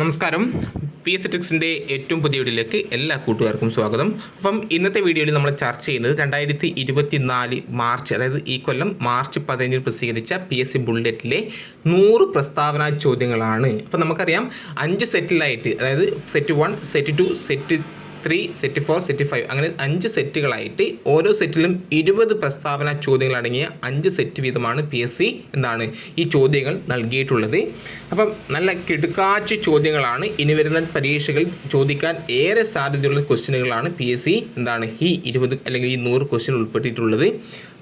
നമസ്കാരം. P S ടെക്സിന്റെ ഏറ്റവും പുതിയ വീഡിയോയിലേക്ക് എല്ലാ കൂട്ടുകാർക്കും സ്വാഗതം. അപ്പം ഇന്നത്തെ വീഡിയോയിൽ നമ്മൾ ചർച്ച ചെയ്യുന്നത് രണ്ടായിരത്തി ഇരുപത്തി നാല് മാർച്ച് അതായത് ഈ കൊല്ലം മാർച്ച് പതിനഞ്ചിന് പ്രസിദ്ധീകരിച്ച പി എസ് സി ബുള്ളറ്റിലെ നൂറ് പ്രസ്താവന ചോദ്യങ്ങളാണ്. അപ്പം നമുക്കറിയാം അഞ്ച് സെറ്റിലായിട്ട് അതായത് set one set two set three set four set five അങ്ങനെ അഞ്ച് സെറ്റുകളായിട്ട് ഓരോ സെറ്റിലും ഇരുപത് പ്രസ്താവന ചോദ്യങ്ങൾ അടങ്ങിയ അഞ്ച് സെറ്റ് വീതമാണ് പി എസ് സി എന്താണ് ഈ ചോദ്യങ്ങൾ നൽകിയിട്ടുള്ളത്. അപ്പം നല്ല കിടുക്കാച്ച് ചോദ്യങ്ങളാണ്. ഇനി വരുന്ന പരീക്ഷകൾ ചോദിക്കാൻ ഏറെ സാധ്യതയുള്ള ക്വസ്റ്റ്യനുകളാണ് പി എസ് സി എന്താണ് ഈ ഇരുപത് അല്ലെങ്കിൽ ഈ നൂറ് ക്വസ്റ്റ്യൻ ഉൾപ്പെട്ടിട്ടുള്ളത്.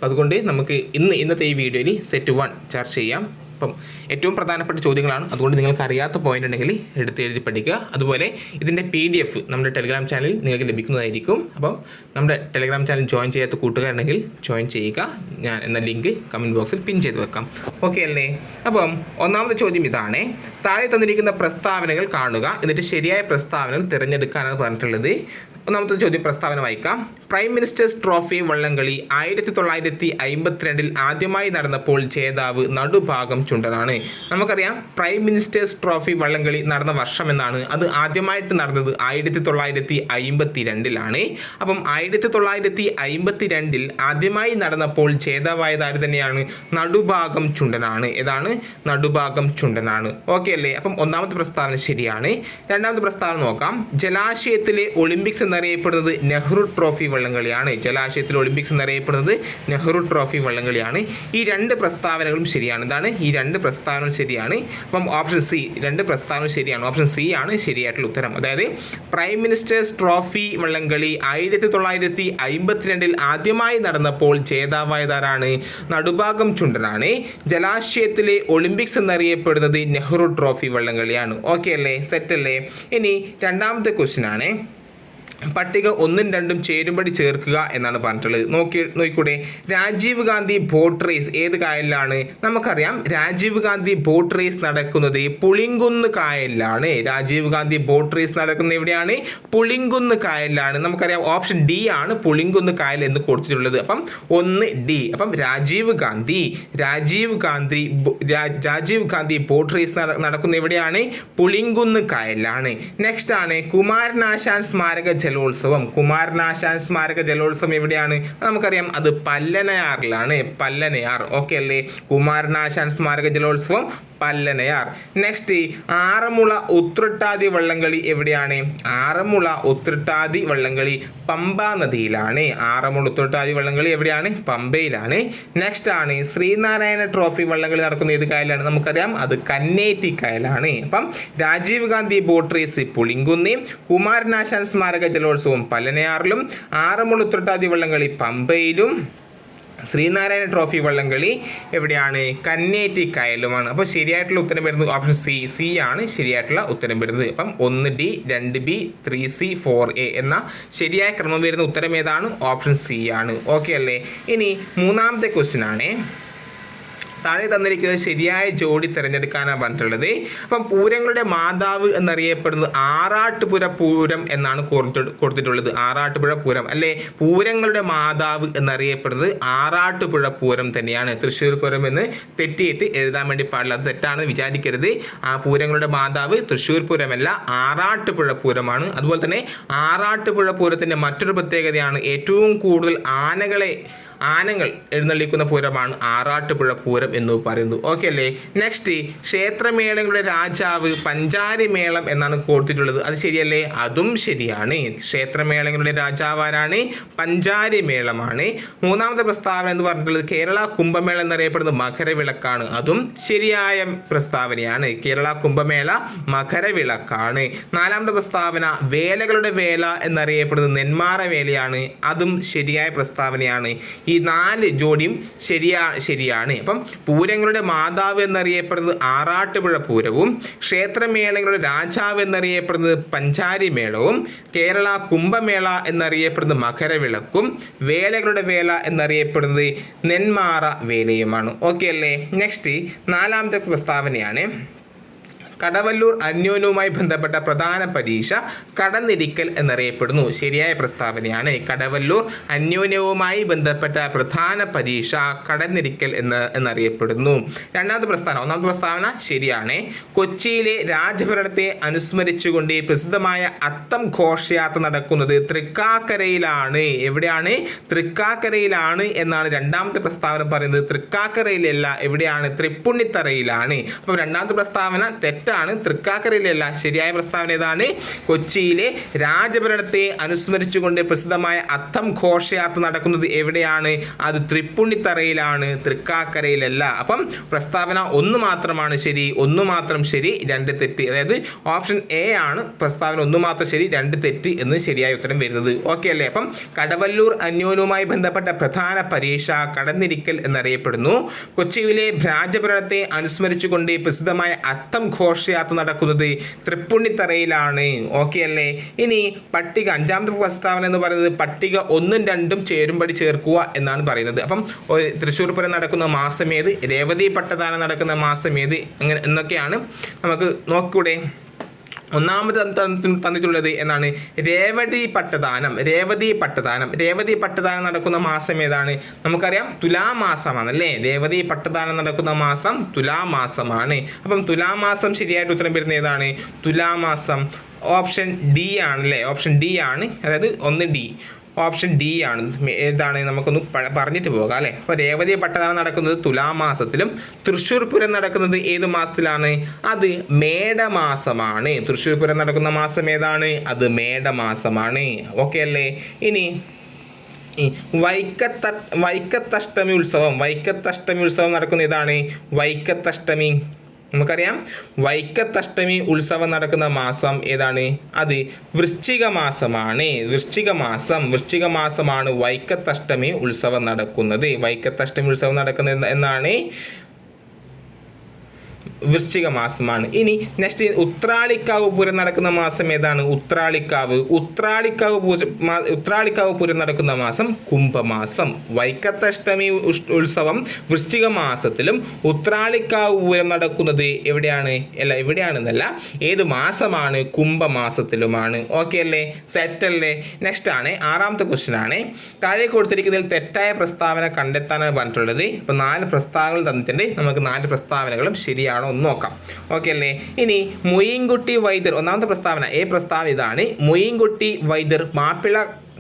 അതുകൊണ്ട് നമുക്ക് ഇന്ന് ഇന്നത്തെ ഈ വീഡിയോയിൽ സെറ്റ് വൺ ചർച്ച ചെയ്യാം. അപ്പം ഏറ്റവും പ്രധാനപ്പെട്ട ചോദ്യങ്ങളാണ്. അതുകൊണ്ട് നിങ്ങൾക്ക് അറിയാത്ത പോയിന്റ് ഉണ്ടെങ്കിൽ എടുത്ത് എഴുതി പഠിക്കുക. അതുപോലെ ഇതിന്റെ പി ഡി എഫ് നമ്മുടെ ടെലിഗ്രാം ചാനലിൽ നിങ്ങൾക്ക് ലഭിക്കുന്നതായിരിക്കും. അപ്പം നമ്മുടെ ടെലിഗ്രാം ചാനൽ ജോയിൻ ചെയ്യാത്ത കൂട്ടുകാരുണ്ടെങ്കിൽ ജോയിൻ ചെയ്യുക. ഞാൻ എന്ന ലിങ്ക് കമന്റ് ബോക്സിൽ പിൻ ചെയ്ത് വെക്കാം. ഓക്കെ അല്ലേ അപ്പം ഒന്നാമത്തെ ചോദ്യം ഇതാണ്. താഴെ തന്നിരിക്കുന്ന പ്രസ്താവനകൾ കാണുക. എന്നിട്ട് ശരിയായ പ്രസ്താവനകൾ തിരഞ്ഞെടുക്കാനാണ് പറഞ്ഞിട്ടുള്ളത്. ഒന്നാമത്തെ ചോദ്യം പ്രസ്താവന വായിക്കാം. പ്രൈം മിനിസ്റ്റേഴ്സ് ട്രോഫി വള്ളംകളി ആയിരത്തി തൊള്ളായിരത്തി അമ്പത്തിരണ്ടിൽ ആദ്യമായി നടന്നപ്പോൾ ജേതാവ് നടുഭാഗം ചുണ്ടനാണ്. നമുക്കറിയാം പ്രൈം മിനിസ്റ്റേഴ്സ് ട്രോഫി വള്ളംകളി നടന്ന വർഷം എന്നാണ് അത് ആദ്യമായിട്ട് നടന്നത് ആയിരത്തി തൊള്ളായിരത്തി അമ്പത്തി രണ്ടിലാണ് അപ്പം ആയിരത്തി തൊള്ളായിരത്തി അമ്പത്തി രണ്ടിൽ ആദ്യമായി നടന്നപ്പോൾ ജേതാവായത് ആര് തന്നെയാണ്? നടുഭാഗം ചുണ്ടനാണ്. ഏതാണ്? നടുഭാഗം ചുണ്ടനാണ്. ഓക്കെ അല്ലേ? അപ്പം ഒന്നാമത്തെ പ്രസ്താവന ശരിയാണ്. രണ്ടാമത്തെ പ്രസ്താവന നോക്കാം. ജലാശയത്തിലെ ഒളിമ്പിക്സ് എന്നറിയപ്പെടുന്നത് നെഹ്റു ട്രോഫി വള്ളംകളിയാണ് ജലാശയത്തിൽ ഒളിമ്പിക്സ് എന്നറിയപ്പെടുന്നത് നെഹ്റു ട്രോഫി വള്ളംകളിയാണ് ഈ രണ്ട് പ്രസ്താവനകളും ശരിയാണ്. എന്താണ് ഈ രണ്ട് പ്രസ്താവനകളും ശരിയാണ്. അപ്പം ഓപ്ഷൻ സി രണ്ട് പ്രസ്താവനകൾ ശരിയാണ്. ഓപ്ഷൻ സി ആണ് ശരിയായിട്ടുള്ള ഉത്തരം. അതായത് പ്രൈം മിനിസ്റ്റേഴ്സ് ട്രോഫി വള്ളംകളി ആയിരത്തി തൊള്ളായിരത്തി അമ്പത്തിരണ്ടിൽ ആദ്യമായി നടന്നപ്പോൾ ജേതാവായതാരാണ്? നടുഭാഗം ചുണ്ടനാണ്. ജലാശയത്തിലെ ഒളിമ്പിക്സ് എന്നറിയപ്പെടുന്നത് നെഹ്റു ട്രോഫി വള്ളംകളിയാണ് ഓക്കെ അല്ലേ? സെറ്റ് അല്ലേ ഇനി രണ്ടാമത്തെ ക്വസ്റ്റ്യൻ ആണ്. പട്ടിക ഒന്നും രണ്ടും ചേരുംപടി ചേർക്കുക എന്നാണ് പറഞ്ഞിട്ടുള്ളത്. നോക്കി നോക്കിക്കൂടെ. രാജീവ് ഗാന്ധി ബോട്ട് റേസ് ഏത് കായലിലാണ്? നമുക്കറിയാം രാജീവ് ഗാന്ധി ബോട്ട് റേസ് നടക്കുന്നത് പുളിങ്കുന്ന് കായലിലാണ്. രാജീവ് ഗാന്ധി ബോട്ട് റേസ് നടക്കുന്നത് എവിടെയാണ്? പുളിങ്കുന്ന് കായലിലാണ്. നമുക്കറിയാം ഓപ്ഷൻ ഡി ആണ് പുളിങ്കുന്ന് കായൽ എന്ന് കൊടുത്തിട്ടുള്ളത്. അപ്പം ഒന്ന് ഡി. അപ്പം രാജീവ് ഗാന്ധി രാജീവ് ഗാന്ധി രാജീവ് ഗാന്ധി ബോട്ട് റേസ് നട- നടക്കുന്ന എവിടെയാണ്? പുളിങ്കുന്ന് കായലിലാണ്. നെക്സ്റ്റ് ആണ് കുമാരനാശാൻ സ്മാരക ജലോത്സവം. കുമാരനാശാൻ സ്മാരക ജലോത്സവം എവിടെയാണ്? നമുക്കറിയാം അത് പല്ലനയാറിലാണ്. പല്ലനയാർ. ഓക്കെ അല്ലേ? കുമാരനാശാൻ സ്മാരക ജലോത്സവം പല്ലനയാർ. നെക്സ്റ്റ് ആറന്മുള ഉത്രട്ടാതി വള്ളംകളി എവിടെയാണ്? ആറന്മുള ഉത്രട്ടാതി വള്ളംകളി പമ്പ നദിയിലാണ്. ആറന്മുള ഉത്രട്ടാതി വള്ളംകളി എവിടെയാണ്? പമ്പയിലാണ്. നെക്സ്റ്റ് ആണ് ശ്രീനാരായണ ട്രോഫി വള്ളംകളി നടക്കുന്ന ഏത് കായലാണ്? നമുക്കറിയാം അത് കന്നേറ്റി കായലാണ്. അപ്പം രാജീവ് ഗാന്ധി ബോട്ട് റേസ് പുളിങ്കുന്നി കുമാരനാശാൻ സ്മാരക ജലോത്സവം പലനയാറിലും ആറന്മുള ഉത്രട്ടാതി വള്ളംകളി പമ്പയിലും ശ്രീനാരായണ ട്രോഫി വള്ളംകളി എവിടെയാണ്? കന്നേറ്റി കായലുമാണ്. അപ്പോൾ ശരിയായിട്ടുള്ള ഉത്തരം വരുന്നത് ഓപ്ഷൻ സി സി ആണ് ശരിയായിട്ടുള്ള ഉത്തരം വരുന്നത്. അപ്പം ഒന്ന് ഡി രണ്ട് B three C four A എന്ന ശരിയായ ക്രമം വരുന്ന ഉത്തരം ഏതാണ്? ഓപ്ഷൻ സി ആണ്. ഓക്കെ അല്ലേ? ഇനി മൂന്നാമത്തെ ക്വസ്റ്റ്യൻ ആണ്. താഴെ തന്നിരിക്കുന്നത് ശരിയായ ജോഡി തിരഞ്ഞെടുക്കാനാണ് പറഞ്ഞിട്ടുള്ളത്. അപ്പം പൂരങ്ങളുടെ മാതാവ് എന്നറിയപ്പെടുന്നത് ആറാട്ടുപുര പൂരം എന്നാണ് കൊടുത്തിട്ട് കൊടുത്തിട്ടുള്ളത്. ആറാട്ടുപുഴ പൂരം. അല്ലേ? പൂരങ്ങളുടെ മാതാവ് എന്നറിയപ്പെടുന്നത് ആറാട്ടുപുഴ പൂരം തന്നെയാണ്. തൃശ്ശൂർ പൂരം എന്ന് തെറ്റിയിട്ട് എഴുതാൻ വേണ്ടി പാടില്ല. അത് തെറ്റാണെന്ന് വിചാരിക്കരുത്. ആ പൂരങ്ങളുടെ മാതാവ് തൃശ്ശൂർ പൂരമല്ല ആറാട്ടുപുഴ പൂരമാണ്. അതുപോലെ തന്നെ ആറാട്ടുപുഴ പൂരത്തിന്റെ മറ്റൊരു പ്രത്യേകതയാണ് ഏറ്റവും കൂടുതൽ ആനകളെ ആനകൾ എഴുന്നള്ളിക്കുന്ന പൂരമാണ് ആറാട്ടുപുഴ പൂരം എന്ന് പറയുന്നത് ഓക്കെ അല്ലേ? നെക്സ്റ്റ് ക്ഷേത്രമേളങ്ങളുടെ രാജാവ് പഞ്ചാരി മേളം എന്നാണ് കൊടുത്തിട്ടുള്ളത്. അത് ശരിയല്ലേ? അതും ശരിയാണ്. ക്ഷേത്രമേളങ്ങളുടെ രാജാവ് ആരാണ്? പഞ്ചാരി മേളമാണ്. മൂന്നാമത്തെ പ്രസ്താവന എന്ന് പറഞ്ഞിട്ടുള്ളത് കേരള കുംഭമേള എന്നറിയപ്പെടുന്നത് മകരവിളക്കാണ്. അതും ശരിയായ പ്രസ്താവനയാണ്. കേരള കുംഭമേള മകരവിളക്കാണ്. നാലാമത്തെ പ്രസ്താവന വേലകളുടെ വേല എന്നറിയപ്പെടുന്നത് നെന്മാറ വേലയാണ്. അതും ശരിയായ പ്രസ്താവനയാണ്. ഈ നാല് ജോഡിയും ശരിയാ ശരിയാണ്. അപ്പം പൂരങ്ങളുടെ മാതാവ് എന്നറിയപ്പെടുന്നത് ആറാട്ടുപുഴ പൂരവും ക്ഷേത്രമേളങ്ങളുടെ രാജാവ് എന്നറിയപ്പെടുന്നത് പഞ്ചാരി മേളവും കേരള കുംഭമേള എന്നറിയപ്പെടുന്നത് മകരവിളക്കും വേലകളുടെ വേല എന്നറിയപ്പെടുന്നത് നെന്മാറ വേലയുമാണ്. ഓക്കെ അല്ലേ? നെക്സ്റ്റ് നാലാമത്തെ പ്രസ്താവനയാണ്. കടവല്ലൂർ അന്യോന്യവുമായി ബന്ധപ്പെട്ട പ്രധാന പരീക്ഷ കടന്നിരിക്കൽ എന്നറിയപ്പെടുന്നു. ശരിയായ പ്രസ്താവനയാണ് കടവല്ലൂർ അന്യോന്യവുമായി ബന്ധപ്പെട്ട പ്രധാന പരീക്ഷ കടന്നിരിക്കൽ എന്ന് എന്നറിയപ്പെടുന്നു. രണ്ടാമത്തെ പ്രസ്താവന ഒന്നാമത്തെ പ്രസ്താവന ശരിയാണ്. കൊച്ചിയിലെ രാജഭരണത്തെ അനുസ്മരിച്ചുകൊണ്ട് പ്രസിദ്ധമായ അത്തം ഘോഷയാത്ര നടക്കുന്നത് തൃക്കാക്കരയിലാണ്. എവിടെയാണ്? തൃക്കാക്കരയിലാണ് എന്നാണ് രണ്ടാമത്തെ പ്രസ്താവന പറയുന്നത്. തൃക്കാക്കരയിലല്ല എവിടെയാണ്? തൃപ്പുണ്ണിത്തറയിലാണ്. അപ്പോൾ രണ്ടാമത്തെ പ്രസ്താവന തെറ്റാണ് തൃക്കാക്കരയിലല്ല ശരിയായ പ്രസ്താവന ഏതാണ്? കൊച്ചിയിലെ രാജഭരണത്തെ അനുസ്മരിച്ചുകൊണ്ട് പ്രസിദ്ധമായ അത്തം ഘോഷയാത്ര നടക്കുന്നത് എവിടെയാണ്? അത് തൃപ്പുണ്ണിത്തറയിലാണ് തൃക്കാക്കരയിലല്ല. അപ്പം പ്രസ്താവന ഒന്ന് മാത്രമാണ് ശരി ഒന്ന് മാത്രം ശരി രണ്ട് തെറ്റ്. അതായത് ഓപ്ഷൻ എ ആണ് പ്രസ്താവന ഒന്ന് മാത്രം ശരി രണ്ട് തെറ്റ് എന്ന് ശരിയായ ഉത്തരം വരുന്നത്. ഓക്കെ അല്ലേ? അപ്പം കടവല്ലൂർ അന്യോനുമായി ബന്ധപ്പെട്ട പ്രധാന പരീക്ഷ കടന്നിരിക്കൽ എന്നറിയപ്പെടുന്നു. കൊച്ചിയിലെ രാജഭരണത്തെ അനുസ്മരിച്ചുകൊണ്ട് പ്രസിദ്ധമായ അത്തം ഘോഷയാത്ര നടക്കുന്നത് തൃപ്പുണ്ണിത്തറയിലാണ് ഓക്കെ അല്ലേ? ഇനി പട്ടിക അഞ്ചാമത്തെ പ്രസ്താവന എന്ന് പറയുന്നത് പട്ടിക ഒന്നും രണ്ടും ചേരുംപടി ചേർക്കുക എന്നാണ് പറയുന്നത്. അപ്പം തൃശ്ശൂർ പൂരം നടക്കുന്ന മാസം ഏത്? രേവതി പട്ടദാനം നടക്കുന്ന മാസം ഏത്? എന്നൊക്കെയാണ് നമുക്ക് നോക്കൂടെ. ഒന്നാമത് തന്ന- തന്നിട്ടുള്ളത് എന്നാണ് രേവതി പട്ടദാനം രേവതി പട്ടദാനം. രേവതി പട്ടദാനം നടക്കുന്ന മാസം ഏതാണ്? നമുക്കറിയാം തുലാമാസമാണ് അല്ലേ രേവതി പട്ടദാനം നടക്കുന്ന മാസം തുലാമാസമാണ്. അപ്പം തുലാമാസം ശരിയായിട്ട് ഉത്തരം വരുന്ന ഏതാണ്? തുലാമാസം ഓപ്ഷൻ ഡി ആണ് അല്ലേ ഓപ്ഷൻ ഡി ആണ്. അതായത് ഒന്ന് ഡി. ഓപ്ഷൻ ഡി ആണ്. ഏതാണ് നമുക്കൊന്ന് പറഞ്ഞിട്ട് പോകാം അല്ലേ? അപ്പോൾ രേവതി പട്ടതാണ് നടക്കുന്നത് തുലാമാസത്തിലും തൃശ്ശൂർ പൂരം നടക്കുന്നത് ഏത് മാസത്തിലാണ്? അത് മേടമാസമാണ്. തൃശ്ശൂർ പൂരം നടക്കുന്ന മാസം ഏതാണ്? അത് മേടമാസമാണ്. ഓക്കെ അല്ലേ? ഇനി വൈക്കത്ത വൈക്കത്തഷ്ടമി ഉത്സവം. വൈക്കത്തഷ്ടമി ഉത്സവം നടക്കുന്ന ഇതാണ് വൈക്കത്തഷ്ടമി. നമുക്കറിയാം. വൈക്കത്തഷ്ടമി ഉത്സവം നടക്കുന്ന മാസം ഏതാണ്? അത് വൃശ്ചിക മാസമാണ്. വൃശ്ചിക മാസം വൃശ്ചിക മാസമാണ് വൈക്കത്തഷ്ടമി ഉത്സവം നടക്കുന്നത്. വൈക്കത്തഷ്ടമി ഉത്സവം നടക്കുന്നത് എന്നാണ് വൃശ്ചിക മാസമാണ് ഇനി നെക്സ്റ്റ് ഉത്രാളിക്കാവ് പൂരം നടക്കുന്ന മാസം ഏതാണ്? ഉത്രാളിക്കാവ്. ഉത്രാളിക്കാവ് പൂജ ഉത്രാളിക്കാവ് പൂരം നടക്കുന്ന മാസം കുംഭമാസം. വൈക്കത്തഷ്ടമി ഉത്സവം വൃശ്ചിക മാസത്തിലും ഉത്രാളിക്കാവ് പൂരം നടക്കുന്നത് എവിടെയാണ്? അല്ല എവിടെയാണെന്നല്ല ഏത് മാസമാണ് കുംഭമാസത്തിലുമാണ്. ഓക്കെ അല്ലേ? സെറ്റ് അല്ലേ? നെക്സ്റ്റ് ആണ് ആറാമത്തെ ക്വസ്റ്റ്യൻ ആണ്. താഴെ കൊടുത്തിരിക്കുന്നതിൽ തെറ്റായ പ്രസ്താവന കണ്ടെത്താനാണ് പറഞ്ഞിട്ടുള്ളത്. ഇപ്പം നാല് പ്രസ്താവനകൾ തന്നിട്ടുണ്ട്. നമുക്ക് നാല് പ്രസ്താവനകളും ശരിയാണോ എന്ന് നോക്കാം. ഓക്കെ അല്ലേ? ഇനി മുയിൻകുട്ടി വൈദ്യർ ഒന്നാമത്തെ പ്രസ്താവന ഏ പ്രസ്താവന ഇതാണ്. മൊയ്യൻകുട്ടി വൈദ്യർ മാപ്പിള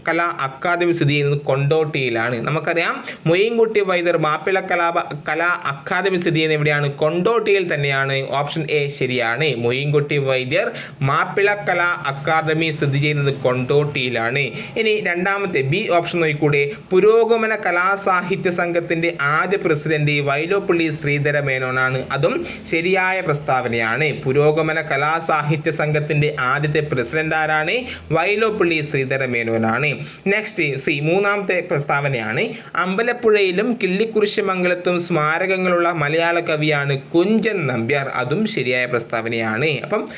കലാ അക്കാദമി സ്ഥിതി ചെയ്യുന്നത് കൊണ്ടോട്ടിയിലാണ്. നമുക്കറിയാം മൊയ്യൻകുട്ടി വൈദ്യർ മാപ്പിള കലാപ കലാ അക്കാദമി സ്ഥിതി ചെയ്യുന്നത് എവിടെയാണ്? കൊണ്ടോട്ടിയിൽ തന്നെയാണ്. ഓപ്ഷൻ എ ശരിയാണ്. മൊയ്യൻകുട്ടി വൈദ്യർ മാപ്പിള കലാ അക്കാദമി സ്ഥിതി ചെയ്യുന്നത് കൊണ്ടോട്ടിയിലാണ്. ഇനി രണ്ടാമത്തെ ബി ഓപ്ഷൻ നോക്കിക്കൂടെ. പുരോഗമന കലാസാഹിത്യ സംഘത്തിന്റെ ആദ്യ പ്രസിഡന്റ് വൈലോപ്പള്ളി ശ്രീധര മേനോനാണ്. അതും ശരിയായ പ്രസ്താവനയാണ്. പുരോഗമന കലാസാഹിത്യ സംഘത്തിന്റെ ആദ്യത്തെ പ്രസിഡന്റ് ആരാണ്? വൈലോപ്പള്ളി ശ്രീധര മേനോനാണ്. നെക്സ്റ്റ് സി മൂന്നാമത്തെ പ്രസ്താവനയാണ്. അമ്പലപ്പുഴയിലും കിള്ളിക്കുരിശമംഗലത്തും സ്മാരകങ്ങളുള്ള മലയാള കവിയാണ് കുഞ്ചൻ നമ്പ്യാർ. അതും ശരിയായ പ്രസ്താവനയാണ്. അപ്പം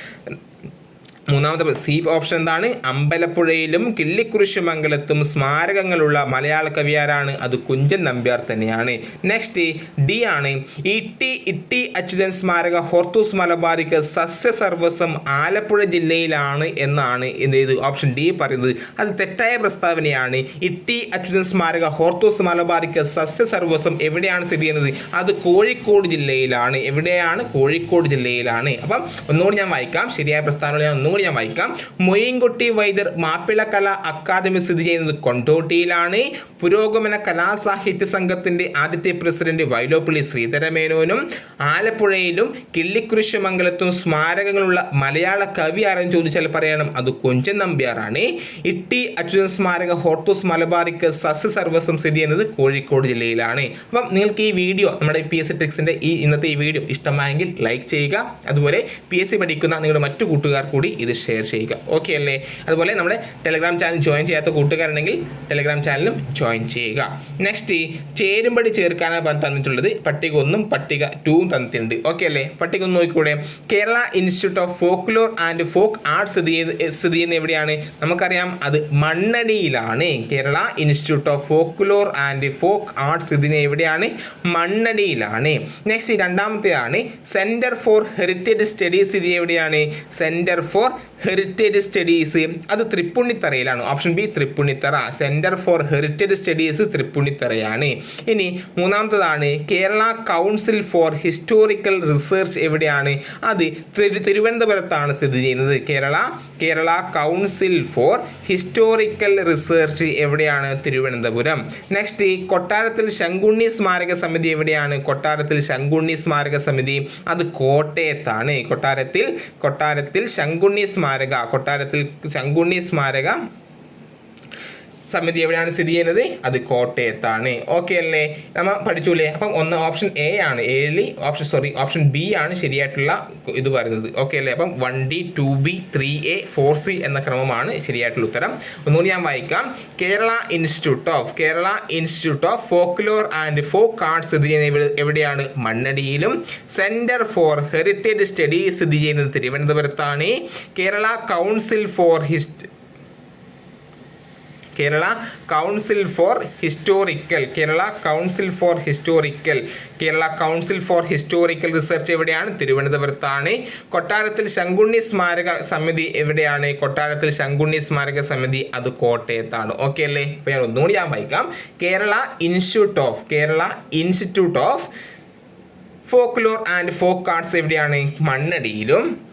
മൂന്നാമത്തെ സി ഓപ്ഷൻ എന്താണ്? അമ്പലപ്പുഴയിലും കിള്ളിക്കുരിശുമംഗലത്തും സ്മാരകങ്ങളുള്ള മലയാള കവിയാരാണ്. അത് കുഞ്ചൻ നമ്പ്യാർ തന്നെയാണ്. നെക്സ്റ്റ് ഡി ആണ്. ഇട്ടി ഇട്ടി അച്യുതൻ സ്മാരക ഹോർത്തൂസ് സസ്യ സസ്യസർവസ്വം ആലപ്പുഴ ജില്ലയിലാണ് എന്നാണ് എന്ത് ഓപ്ഷൻ ഡി പറയുന്നത്. അത് തെറ്റായ പ്രസ്താവനയാണ്. ഇട്ടി അച്യുതൻ സ്മാരക ഹോർത്തൂസ് സസ്യ സസ്യസർവസ്വം എവിടെയാണ് സ്ഥിതി ചെയ്യുന്നത്? അത് കോഴിക്കോട് ജില്ലയിലാണ്. എവിടെയാണ്? കോഴിക്കോട് ജില്ലയിലാണ്. അപ്പം ഒന്നുകൂടി ഞാൻ വായിക്കാം. ശരിയായ പ്രസ്താവന ഞാൻ ഒന്നുകൂടി ഞാൻ വായിക്കാം. മൊയ്യൻകുട്ടി വൈദ്യർ മാപ്പിളക്കല അക്കാദമി സ്ഥിതി ചെയ്യുന്നത് കൊണ്ടോട്ടിയിലാണ്. പുരോഗമന കലാസാഹിത്യ സംഘത്തിന്റെ ആദ്യത്തെ പ്രസിഡന്റ് വൈലോപ്പള്ളി ശ്രീധരമേനോനും ആലപ്പുഴയിലും കിള്ളിക്കുരിശുമംഗലത്തും സ്മാരകങ്ങളുള്ള മലയാള കവി ആരെന്ന് ചോദിച്ചാൽ പറയണം അത് കുഞ്ചൻ നമ്പ്യാറാണ്. ഇട്ടി അച്യുതൻ സ്മാരക ഹോർത്തൂസ് മലബാറിക്ക് സസ്യ സർവസ്വം സ്ഥിതി ചെയ്യുന്നത് കോഴിക്കോട് ജില്ലയിലാണ്. അപ്പം നിങ്ങൾക്ക് ഈ വീഡിയോ നമ്മുടെ പി എസ് സി ടെക്സിന്റെ ഈ ഇന്നത്തെ ഈ വീഡിയോ ഇഷ്ടമായെങ്കിൽ ലൈക്ക് ചെയ്യുക. അതുപോലെ പി എസ് സി പഠിക്കുന്ന നിങ്ങളുടെ മറ്റു കൂട്ടുകാർ കൂടി ഇത് ഷെയർ ചെയ്യുക. ഓക്കെ അല്ലേ? അതുപോലെ നമ്മുടെ ടെലഗ്രാം ചാനൽ ജോയിൻ ചെയ്യാത്ത കൂട്ടുകാരുണ്ടെങ്കിൽ ടെലഗ്രാം ചാനലും ജോയിൻ ചെയ്യുക. നെക്സ്റ്റ് ചേരുംപടി ചേർക്കാനാണ് തന്നിട്ടുള്ളത്. പട്ടിക ഒന്നും പട്ടിക ടൂവും തന്നിട്ടുണ്ട്. ഓക്കെ അല്ലേ? പട്ടിക ഒന്ന് നോക്കിക്കൂടെ. Kerala institute of folklore and folk arts സ്ഥിതി സ്ഥിതി ചെയ്യുന്ന എവിടെയാണ്? നമുക്കറിയാം അത് മണ്ണടിയിലാണ് Kerala institute of folklore and folk arts സ്ഥിതി എവിടെയാണ്? മണ്ണടിയിലാണ് നെക്സ്റ്റ് രണ്ടാമത്തെയാണ് സെന്റർ ഫോർ ഹെറിറ്റേജ് സ്റ്റഡീസ് സ്ഥിതി എവിടെയാണ്? സെന്റർ ഫോർ পর ഹെറിറ്റേജ് സ്റ്റഡീസ് അത് തൃപ്പുണ്ണിത്തറയിലാണ് option B Thrippunithura centre for heritage studies തൃപ്പുണ്ണിത്തറയാണ് ഇനി മൂന്നാമത്തതാണ് Kerala council for historical research എവിടെയാണ്? അത് തിരു- തിരുവനന്തപുരത്താണ് സ്ഥിതി ചെയ്യുന്നത്. Kerala Kerala council for historical research എവിടെയാണ്? തിരുവനന്തപുരം. നെക്സ്റ്റ് കൊട്ടാരത്തിൽ ശങ്കുണ്ണി സ്മാരക സമിതി എവിടെയാണ്? കൊട്ടാരത്തിൽ ശങ്കുണ്ണി സ്മാരക സമിതി അത് കോട്ടയത്താണ്. കൊട്ടാരത്തിൽ കൊട്ടാരത്തിൽ ശങ്കുണ്ണി സ്മാരക കൊട്ടാരത്തിൽ ശങ്കുണ്ണി സ്മാരക സമിതി എവിടെയാണ് സ്ഥിതി ചെയ്യുന്നത്? അത് കോട്ടയത്താണ്. ഓക്കെ അല്ലേ? നമ്മൾ പഠിച്ചൂലേ അപ്പം ഒന്ന് ഓപ്ഷൻ എ ആണ്. ഏഴി ഓപ്ഷൻ സോറി ഓപ്ഷൻ ബി ആണ് ശരിയായിട്ടുള്ള ഇത് പറയുന്നത് ഓക്കെ അല്ലേ? അപ്പം one D two B three A four C എന്ന ക്രമമാണ് ശരിയായിട്ടുള്ള ഉത്തരം. ഒന്നുകൂടി ഞാൻ വായിക്കാം. Kerala institute of Kerala institute of folklore and folk arts സ്ഥിതി ചെയ്യുന്നത് എവിടെയാണ്? മണ്ണടിയിലും. സെന്റർ ഫോർ ഹെറിറ്റേജ് സ്റ്റഡീസ് സ്ഥിതി ചെയ്യുന്നത് തിരുവനന്തപുരത്താണ്. Kerala council for hist Kerala council for historical. Kerala council for historical. Kerala council for historical research എവിടെയാണ്? തിരുവനന്തപുരത്താണ്. കൊട്ടാരത്തിൽ ശങ്കുണ്ണി സ്മാരക സമിതി എവിടെയാണ്? കൊട്ടാരത്തിൽ ശങ്കുണ്ണി സ്മാരക സമിതി അത് കോട്ടയത്താണ്. ഓക്കെ അല്ലേ? അപ്പോൾ ഞാൻ ഒന്നുകൂടി ഞാൻ വായിക്കാം. Kerala institute of Kerala institute of folklore and folk arts എവിടെയാണ്? മണ്ണടിയിലും.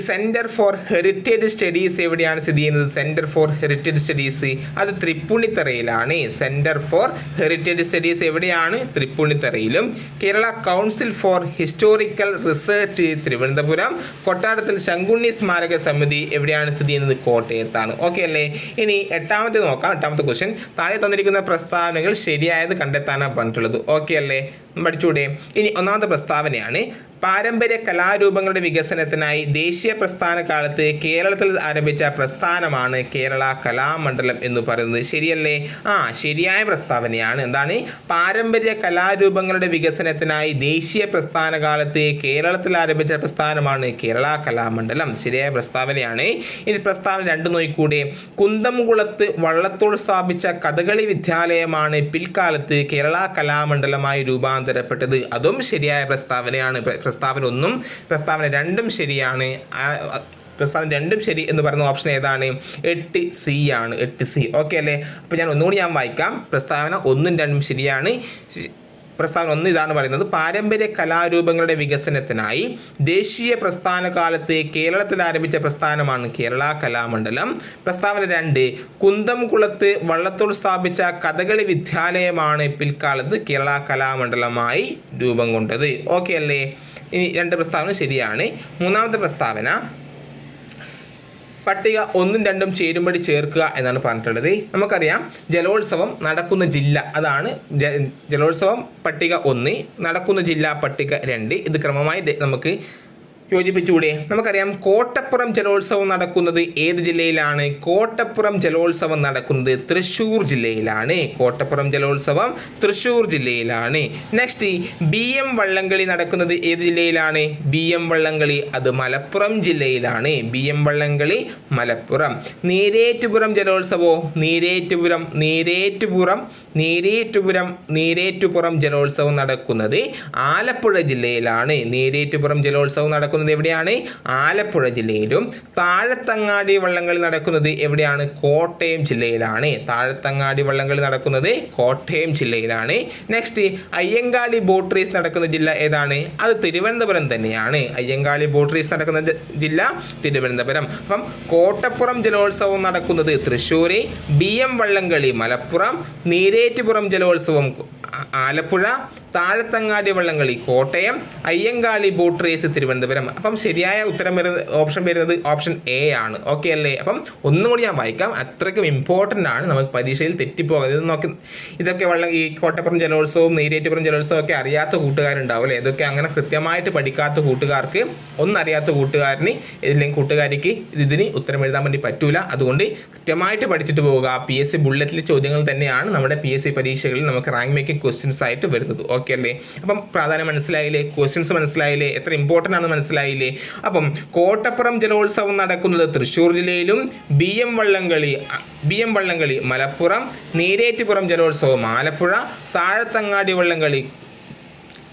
സെന്റർ ഫോർ ഹെറിറ്റേജ് സ്റ്റഡീസ് എവിടെയാണ് സ്ഥിതി ചെയ്യുന്നത്? സെന്റർ ഫോർ ഹെറിറ്റേജ് സ്റ്റഡീസ് അത് തൃപ്പുണിത്തറയിലാണ്. സെന്റർ ഫോർ ഹെറിറ്റേജ് സ്റ്റഡീസ് എവിടെയാണ്? തൃപ്പുണിത്തറയിലും. Kerala council for historical research Thiruvananthapuram. കൊട്ടാരത്തിൽ ശങ്കുണ്ണി സ്മാരക സമിതി എവിടെയാണ് സ്ഥിതി ചെയ്യുന്നത്? കോട്ടയത്താണ്. ഓക്കെ അല്ലേ? ഇനി എട്ടാമത്തെ നോക്കാം. എട്ടാമത്തെ ക്വസ്റ്റ്യൻ താഴെ തന്നിരിക്കുന്ന പ്രസ്താവനകൾ ശരിയായത് കണ്ടെത്താനാണ് പറഞ്ഞിട്ടുള്ളത്. ഓക്കെ അല്ലേ? പഠിച്ചൂടെ. ഇനി ഒന്നാമത്തെ പ്രസ്താവനയാണ് പാരമ്പര്യ കലാരൂപങ്ങളുടെ വികസനത്തിനായി ദേശീയ പ്രസ്ഥാന കാലത്ത് കേരളത്തിൽ ആരംഭിച്ച പ്രസ്ഥാനമാണ് കേരള കലാമണ്ഡലം എന്ന് പറയുന്നത്. ശരിയല്ലേ? ആ ശരിയായ പ്രസ്താവനയാണ്. എന്താണ്? പാരമ്പര്യ കലാരൂപങ്ങളുടെ വികസനത്തിനായി ദേശീയ പ്രസ്ഥാന കാലത്ത് കേരളത്തിൽ ആരംഭിച്ച പ്രസ്ഥാനമാണ് കേരള കലാമണ്ഡലം. ശരിയായ പ്രസ്താവനയാണ്. ഈ പ്രസ്താവന രണ്ട് നോയിക്കൂടെ കുന്തംകുളത്ത് വള്ളത്തോൾ സ്ഥാപിച്ച കഥകളി വിദ്യാലയമാണ് പിൽക്കാലത്ത് കേരള കലാമണ്ഡലമായി രൂപാന്തരപ്പെട്ടത്. അതും ശരിയായ പ്രസ്താവനയാണ്. പ്ര- പ്രസ്താവന ഒന്നും പ്രസ്താവന രണ്ടും ശരിയാണ് പ്രസ്താവന രണ്ടും ശരി എന്ന് പറയുന്ന ഓപ്ഷൻ ഏതാണ്? എട്ട് സി ആണ് എട്ട് സി ഓക്കെ അല്ലേ? അപ്പോൾ ഞാൻ ഒന്നുകൂടി ഞാൻ വായിക്കാം. പ്രസ്താവന ഒന്നും രണ്ടും ശരിയാണ്. പ്രസ്താവന ഒന്ന് ഇതാണ് പറയുന്നത്. പാരമ്പര്യ കലാരൂപങ്ങളുടെ വികസനത്തിനായി ദേശീയ പ്രസ്ഥാന കാലത്ത് കേരളത്തിൽ ആരംഭിച്ച പ്രസ്ഥാനമാണ് കേരള കലാമണ്ഡലം. പ്രസ്താവന രണ്ട് കുന്തംകുളത്ത് വള്ളത്തോൾ സ്ഥാപിച്ച കഥകളി വിദ്യാലയമാണ് പിൽക്കാലത്ത് കേരള കലാമണ്ഡലമായി രൂപം കൊണ്ടത്. ഓക്കെ അല്ലേ? ഇനി രണ്ട് പ്രസ്താവന ശരിയാണ്. മൂന്നാമത്തെ പ്രസ്താവന പട്ടിക ഒന്നും രണ്ടും ചേരുമ്പടി ചേർക്കുക എന്നാണ് പറഞ്ഞിട്ടുള്ളത്. നമുക്കറിയാം ജലോത്സവം നടക്കുന്ന ജില്ല അതാണ് ജലോത്സവം പട്ടിക ഒന്ന് നടക്കുന്ന ജില്ല പട്ടിക രണ്ട്. ഇത് ക്രമമായി നമുക്ക് യോജിപ്പിച്ചുകൂടെ? നമുക്കറിയാം കോട്ടപ്പുറം ജലോത്സവം നടക്കുന്നത് ഏത് ജില്ലയിലാണ്? കോട്ടപ്പുറം ജലോത്സവം നടക്കുന്നത് തൃശ്ശൂർ ജില്ലയിലാണ്. കോട്ടപ്പുറം ജലോത്സവം തൃശ്ശൂർ ജില്ലയിലാണ്. നെക്സ്റ്റ് ബി എം വള്ളംകളി നടക്കുന്നത് ഏത് ജില്ലയിലാണ്? ബി എം വള്ളംകളി അത് മലപ്പുറം ജില്ലയിലാണ്. ബി എം വള്ളംകളി മലപ്പുറം. നീരേറ്റുപുരം ജലോത്സവോ? നീരേറ്റുപുരം നീരേറ്റുപുരം നീരേറ്റുപുരം നീരേറ്റുപുറം ജലോത്സവം നടക്കുന്നത് ആലപ്പുഴ ജില്ലയിലാണ്. നീരേറ്റുപുരം ജലോത്സവം നടക്കുന്നത് എവിടെയാണ്? ആലപ്പുഴ ജില്ലയിലും. താഴത്തങ്ങാടി വള്ളംകളി നടക്കുന്നത് എവിടെയാണ്? കോട്ടയം ജില്ലയിലാണ്. താഴത്തങ്ങാടി വള്ളംകളി നടക്കുന്നത് കോട്ടയം ജില്ലയിലാണ്. നെക്സ്റ്റ് അയ്യങ്കാളി ബോട്ട് റേസ് നടക്കുന്ന ജില്ല ഏതാണ്? അത് തിരുവനന്തപുരം തന്നെയാണ്. അയ്യങ്കാളി ബോട്ട് റേസ് നടക്കുന്ന ജില്ല തിരുവനന്തപുരം. അപ്പം കോട്ടപ്പുറം ജലോത്സവം നടക്കുന്നത് തൃശ്ശൂർ ബി എം വള്ളംകളി മലപ്പുറം നീരേറ്റുപുറം ജലോത്സവം ആലപ്പുഴ താഴത്തങ്ങാടി വള്ളംകളി കോട്ടയം അയ്യങ്കാളി ബോട്ട് റേസ് തിരുവനന്തപുരം. അപ്പം ശരിയായ ഉത്തരം വരുന്നത് ഓപ്ഷൻ വരുന്നത് ഓപ്ഷൻ എ ആണ്. ഓക്കെ അല്ലേ? അപ്പം ഒന്നും കൂടി ഞാൻ വായിക്കാം. അത്രയ്ക്കും ഇമ്പോർട്ടന്റ് ആണ് നമുക്ക് പരീക്ഷയിൽ തെറ്റിപ്പോകാതെ. ഇത് നോക്കി ഇതൊക്കെ വെള്ളം ഈ കോട്ടപ്പുറം ജലോത്സവവും നീരേറ്റുപുറം ജലോത്സവം ഒക്കെ അറിയാത്ത കൂട്ടുകാരുണ്ടാവും അല്ലേ? ഇതൊക്കെ അങ്ങനെ കൃത്യമായിട്ട് പഠിക്കാത്ത കൂട്ടുകാർക്ക് ഒന്നറിയാത്ത കൂട്ടുകാരന് ഇതില്ലെങ്കിൽ കൂട്ടുകാരിക്ക് ഇതിന് ഉത്തരം എഴുതാൻ വേണ്ടി പറ്റൂല. അതുകൊണ്ട് കൃത്യമായിട്ട് പഠിച്ചിട്ട് പോവുക. പി എസ് സി ബുള്ളറ്റിലെ ചോദ്യങ്ങൾ തന്നെയാണ് നമ്മുടെ പി എസ് സി പരീക്ഷകളിൽ നമുക്ക് റാങ്ക് മേക്കിംഗ് ക്വസ്റ്റ്യൻസ് ആയിട്ട് വരുന്നത്. ഓക്കെ അല്ലേ? അപ്പം പ്രാധാന്യം മനസ്സിലായില്ലേ? ക്വസ്റ്റ്യൻസ് മനസ്സിലായില്ലേ? എത്ര ഇമ്പോർട്ടന്റ് ആണ് മനസ്സിലായില്ലേ? അപ്പം കോട്ടപ്പുറം ജലോത്സവം നടക്കുന്നത് തൃശ്ശൂർ ജില്ലയിലും ബി എം വള്ളംകളി ബി എം വള്ളംകളി മലപ്പുറം നീരേറ്റുപുറം ജലോത്സവം ആലപ്പുഴ താഴത്തങ്ങാടി വള്ളംകളി.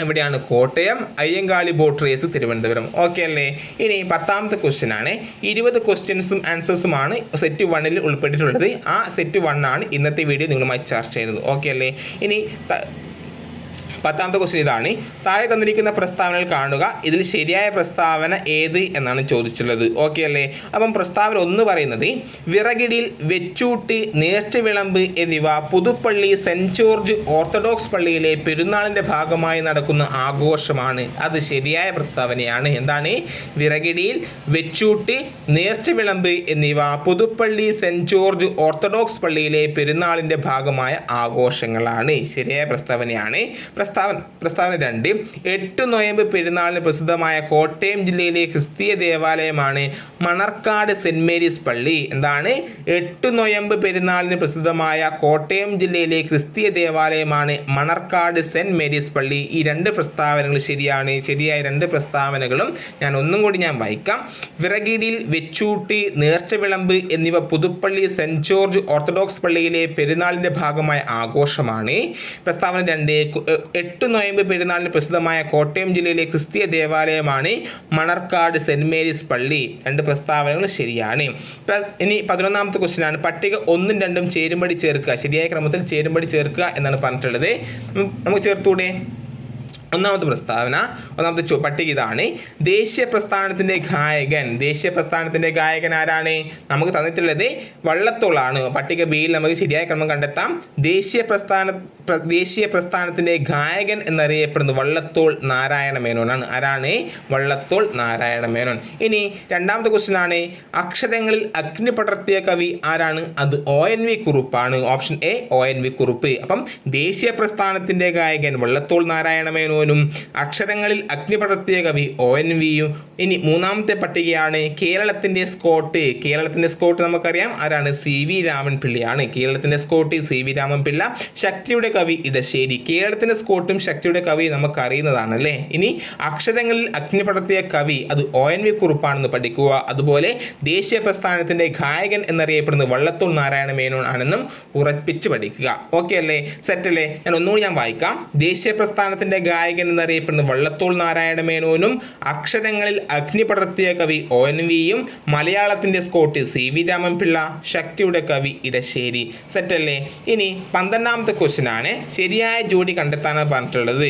എവിടെയാണ് Kottayam Ayyankali boat race Thiruvananthapuram. Okay അല്ലേ? ഇനി പത്താമത്തെ ക്വസ്റ്റ്യൻ ആണ്. ഇരുപത് ക്വസ്റ്റ്യൻസും ആൻസേഴ്സുമാണ് സെറ്റ് വണ്ണിൽ ഉൾപ്പെട്ടിട്ടുള്ളത്. ആ സെറ്റ് വണ്ണാണ് ഇന്നത്തെ വീഡിയോ നിങ്ങളുമായി ചർച്ച ചെയ്യുന്നത്. ഓക്കെ അല്ലേ? ഇനി പത്താമത്തെ ക്വസ്റ്റ്യൻ ഇതാണ്. താഴെ തന്നിരിക്കുന്ന പ്രസ്താവനകൾ കാണുക. ഇതിൽ ശരിയായ പ്രസ്താവന ഏത് എന്നാണ് ചോദിച്ചുള്ളത് ഓക്കെ അല്ലേ? അപ്പം പ്രസ്താവന ഒന്ന് പറയുന്നത് വിറകിടിൽ വെച്ചൂട്ട് നേർച്ച വിളമ്പ് എന്നിവ പുതുപ്പള്ളി സെന്റ് ജോർജ് ഓർത്തഡോക്സ് പള്ളിയിലെ പെരുന്നാളിന്റെ ഭാഗമായി നടക്കുന്ന ആഘോഷമാണ്. അത് ശരിയായ പ്രസ്താവനയാണ്. എന്താണ്? വിറകിടിയിൽ വെച്ചൂട്ട് നേർച്ച വിളമ്പ് എന്നിവ പുതുപ്പള്ളി സെന്റ് ജോർജ് ഓർത്തഡോക്സ് പള്ളിയിലെ പെരുന്നാളിന്റെ ഭാഗമായ ആഘോഷങ്ങളാണ്. ശരിയായ പ്രസ്താവനയാണ്. പ്രസ്താവന പ്രസ്താവന രണ്ട്. എട്ട് നോയമ്പ് പെരുന്നാളിന് പ്രസിദ്ധമായ കോട്ടയം ജില്ലയിലെ ക്രിസ്തീയ ദേവാലയമാണ് മണർക്കാട് സെന്റ് മേരീസ് പള്ളി. എന്താണ്? എട്ട് നോയമ്പ് പെരുന്നാളിന് പ്രസിദ്ധമായ കോട്ടയം ജില്ലയിലെ ക്രിസ്തീയ ദേവാലയമാണ് മണർക്കാട് സെന്റ് മേരീസ് പള്ളി. ഈ രണ്ട് പ്രസ്താവനകൾ ശരിയാണ്. ശരിയായ രണ്ട് പ്രസ്താവനകളും ഞാൻ ഒന്നും കൂടി ഞാൻ വായിക്കാം. വിറകിടിയിൽ വെച്ചൂട്ടി നേർച്ച വിളമ്പ് എന്നിവ പുതുപ്പള്ളി സെന്റ് ജോർജ് ഓർത്തഡോക്സ് പള്ളിയിലെ പെരുന്നാളിന്റെ ഭാഗമായ ആഘോഷമാണ്. പ്രസ്താവന രണ്ട് എട്ട് നോയമ്പ് പെരുന്നാളിന് പ്രസിദ്ധമായ കോട്ടയം ജില്ലയിലെ ക്രിസ്തീയ ദേവാലയമാണ് മണർക്കാട് സെന്റ് മേരീസ് പള്ളി. രണ്ട് പ്രസ്താവനകൾ ശരിയാണ്. ഇനി പതിനൊന്നാമത്തെ ക്വസ്റ്റ്യൻ ആണ്. പട്ടിക ഒന്നും രണ്ടും ചേരുമ്പടി ചേർക്കുക. ശരിയായ ക്രമത്തിൽ ചേരുമ്പടി ചേർക്കുക എന്നാണ് പറഞ്ഞിട്ടുള്ളത്. നമുക്ക് ചേർത്തൂടെ? ഒന്നാമത്തെ പ്രസ്താവന ഒന്നാമത്തെ പട്ടിക ഇതാണ്. ദേശീയ പ്രസ്ഥാനത്തിന്റെ ഗായകൻ ദേശീയ പ്രസ്ഥാനത്തിന്റെ ഗായകൻ ആരാണ്? നമുക്ക് തന്നിട്ടുള്ളത് വള്ളത്തോളാണ്. പട്ടിക ബിയിൽ നമുക്ക് ശരിയായ ക്രമം കണ്ടെത്താം. ദേശീയ പ്രസ്ഥാന പ്ര- ദേശീയ പ്രസ്ഥാനത്തിന്റെ ഗായകൻ എന്നറിയപ്പെടുന്നത് വള്ളത്തോൾ നാരായണ മേനോനാണ്. ആരാണ്? വള്ളത്തോൾ നാരായണ മേനോൻ. ഇനി രണ്ടാമത്തെ ക്വസ്റ്റ്യൻ ആണ്. അക്ഷരങ്ങളിൽ അഗ്നി പടർത്തിയ കവി ആരാണ്? അത് O N V കുറുപ്പാണ്. Option A O N V Kurup. അപ്പം ദേശീയ പ്രസ്ഥാനത്തിന്റെ ഗായകൻ വള്ളത്തോൾ നാരായണ മേനോനും അക്ഷരങ്ങളിൽ അഗ്നി പടർത്തിയ കവി ഒ എൻ വിയും. ഇനി മൂന്നാമത്തെ പട്ടികയാണ് കേരളത്തിന്റെ സ്കോട്ട്. കേരളത്തിന്റെ സ്കോട്ട് നമുക്കറിയാം. ആരാണ്? സി വി രാമൻ പിള്ളിയാണ് കേരളത്തിന്റെ Scott C V Raman Pillai ശക്തിയുടെ കവി ഇടശ്ശേരി. കേരളത്തിന്റെ സ്കോട്ടും ശക്തിയുടെ കവി നമുക്കറിയുന്നതാണ് അല്ലേ? ഇനി അക്ഷരങ്ങളിൽ അഗ്നി പടർത്തിയ കവി അത് ഒ എൻ വി കുറുപ്പാണെന്ന് പഠിക്കുക. അതുപോലെ ദേശീയ പ്രസ്ഥാനത്തിന്റെ ഗായകൻ എന്നറിയപ്പെടുന്ന വള്ളത്തോൾ നാരായണ മേനോൻ ആണെന്നും ഉറപ്പിച്ച് പഠിക്കുക. ഓക്കെ അല്ലേ? സെറ്റ് അല്ലേ ഞാൻ ഒന്നുകൂടി ഞാൻ വായിക്കാം. ദേശീയ പ്രസ്ഥാനത്തിന്റെ ഗായകൻ എന്നറിയപ്പെടുന്നത് വള്ളത്തോൾ നാരായണ മേനോനും അക്ഷരങ്ങളിൽ അഗ്നി പടർത്തിയ കവി ഒ എൻ വിയും മലയാളത്തിന്റെ സ്കോട്ട് സി വി രാമൻപിള്ള ശക്തിയുടെ കവി ഇടശ്ശേരി. സെറ്റല്ലേ ഇനി പന്ത്രണ്ടാമത്തെ ക്വസ്റ്റ്യൻ ആണ്. ശരിയായ ജോഡി കണ്ടെത്താനാണ് പറഞ്ഞിട്ടുള്ളത്.